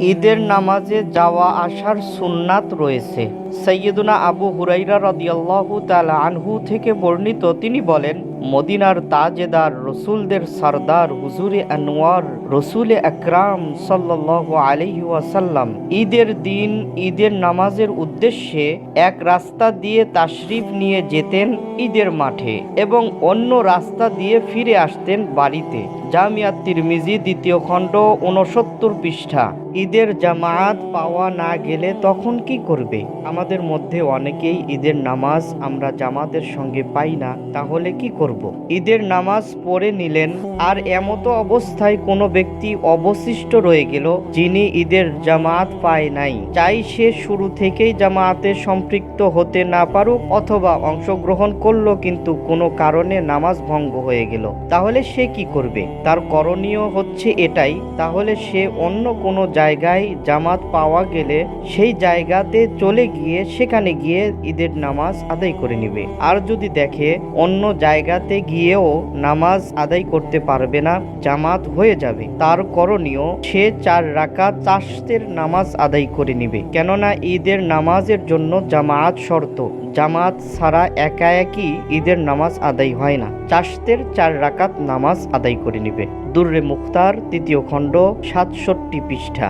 ঈদের নামাজে যাওয়া আসার সুন্নাত রয়েছে। সৈয়দুনা আবু হুরাইরা রদিয়াল্লাহু তালা আনহু থেকে বর্ণিত তিনি বলেন মদিনার তাজেদার রসুলদের সর্দার হুজুরে আনোয়ার রসুলে আকরাম সাল্লাল্লাহু আলাইহি ওয়াসাল্লাম ঈদের দিন, ঈদের নামাজের উদ্দেশ্যে এক রাস্তা দিয়ে তাশরিফ নিয়ে যেতেন ঈদের মাঠে এবং অন্য রাস্তা দিয়ে ফিরে আসতেন বাড়িতে। জামিয়া তিরমিজি দ্বিতীয় খণ্ড উনসত্তর পৃষ্ঠা, ঈদের জামায়াত পাওয়া না গেলে তখন কি করবে? আমাদের মধ্যে অনেকেই ঈদের নামাজ আমরা জামাতের সঙ্গে পাই না, তাহলে কি করব? ঈদের নামাজ পড়ে নিলেন, আর এমতো অবস্থায় কোনো ব্যক্তি অবশিষ্ট রয়ে গেল যিনি ঈদের জামাত পায় নাই। চাই সে শুরু থেকেই জামায়াতে সম্পৃক্ত হতে না পারুক অথবা অংশগ্রহণ করল কিন্তু কোনো কারণে নামাজ ভঙ্গ হয়ে গেল। তাহলে সে কি করবে? তার করণীয় হচ্ছে এটাই, তাহলে সে অন্য কোনো জায়গায় জামাত পাওয়া গেলে সেই জায়গাতে চলে গিয়ে সেখানে গিয়ে ঈদের নামাজ আদায় করে নেবে। আর যদি দেখে অন্য জায়গাতে গিয়েও নামাজ আদায় করতে পারবে না, জামাত হয়ে যাবে। তার করণীয়, সে চার রাকাত চাষতের নামাজ আদায় করে নিবে। কেননা ঈদের নামাজের জন্য জামাত শর্ত। জামাত ছাড়া একা একই ঈদের নামাজ আদায় হয় না। চাষতের চার রাকাত নামাজ আদায় করে নিবে। দুর্রে মুখতার, তৃতীয় খণ্ড, সাতষট্টি পৃষ্ঠা।